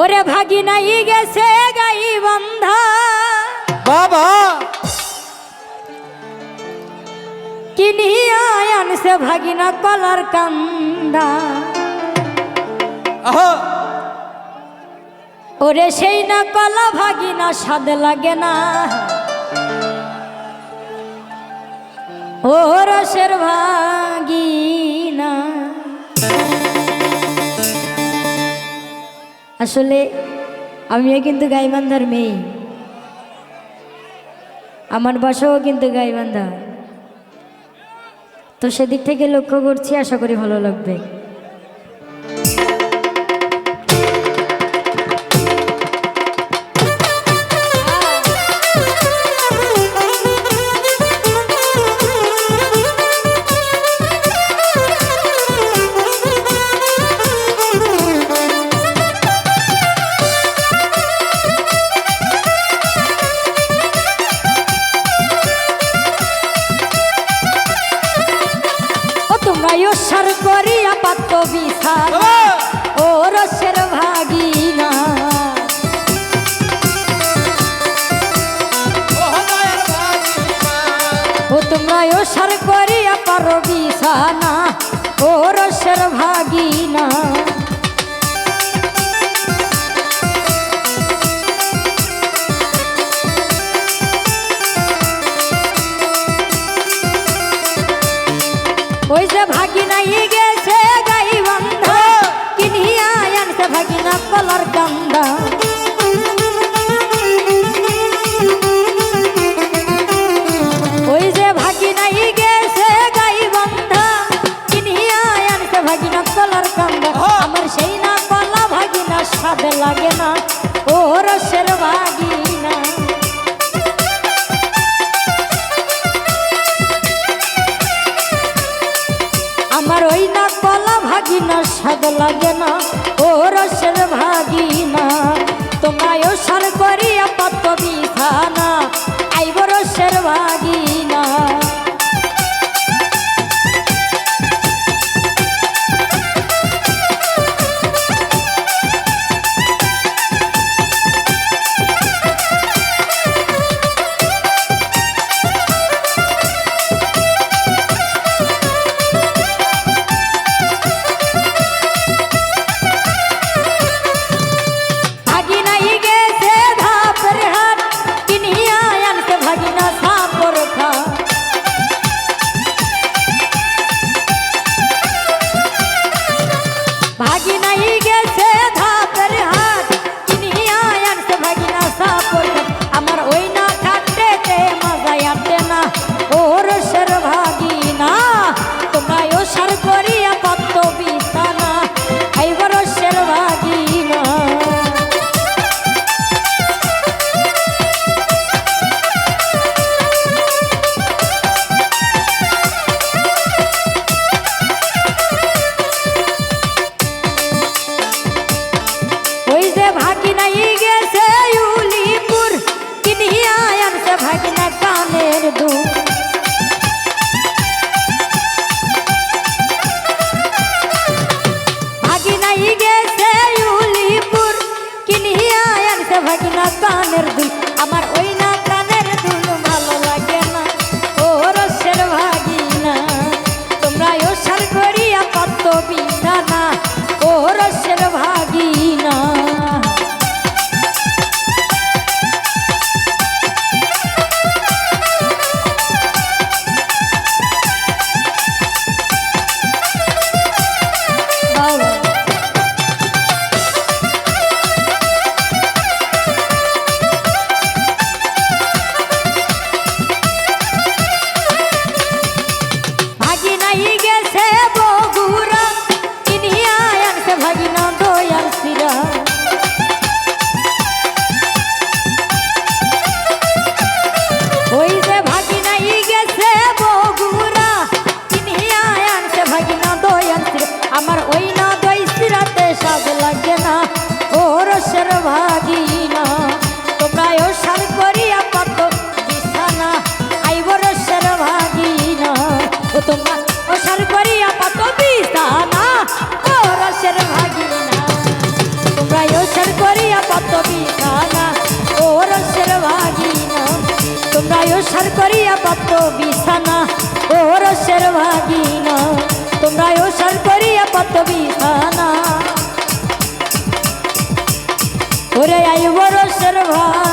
ওরে ভাগি নাই গেছে গাই বন্ধা। বাবা। কিনিয়া আনছে ভাগিনা কলার কান্দা। ওরে সেই না কলা ভাগিনা স্বাদ লাগে না। ও রসের ভাগিনা আসলে আমিও কিন্তু গাইবান্ধার মেয়ে। আমার বাসাও কিন্তু গাইবান্ধা। তো সেদিক থেকে লক্ষ্য করছি, আশা করি ভালো লাগবে। তোমরা সার করিয়া পাত্র বাবা! ও রসের ভাগিনা। ও বাগিনা ও তোমরা সার করিয়া পারো বিছানা। কান্দা। ওই যে ভাগিনা ই গেছে গাই বন্ধা কিনিয়া আনছে ভাগিনা কলার কান্দা। আমার সেই না কলা ভাগিনা স্বাদ লাগে না। ও রসের ভাগিনা ভাগিনা স্বাদ লাগে না ও রসের ভাগিনা। তোমায় সার করিয়া পত বিছানা কিনিয়া ওই যে ভাগিনা ই গেছে উলিপুর কিনিয়া আনছে ভাগিনা কানের follow সাজ লাগে না ও রসের ভাগিনা তোমরা ও সার করিয়া পাত বিছানা আইব রসের ভাগিনা ও তোমরা, ও সার করিয়া পাত বিছানা ও রসের ভাগিনা তোমরা ও সার করিয়া পাত বিছানা ও রসের ভাগিনা তোমরা ও সার করিয়া পাত বিছানা ও রসের ভাগিনা ওরে আইবর ভাগ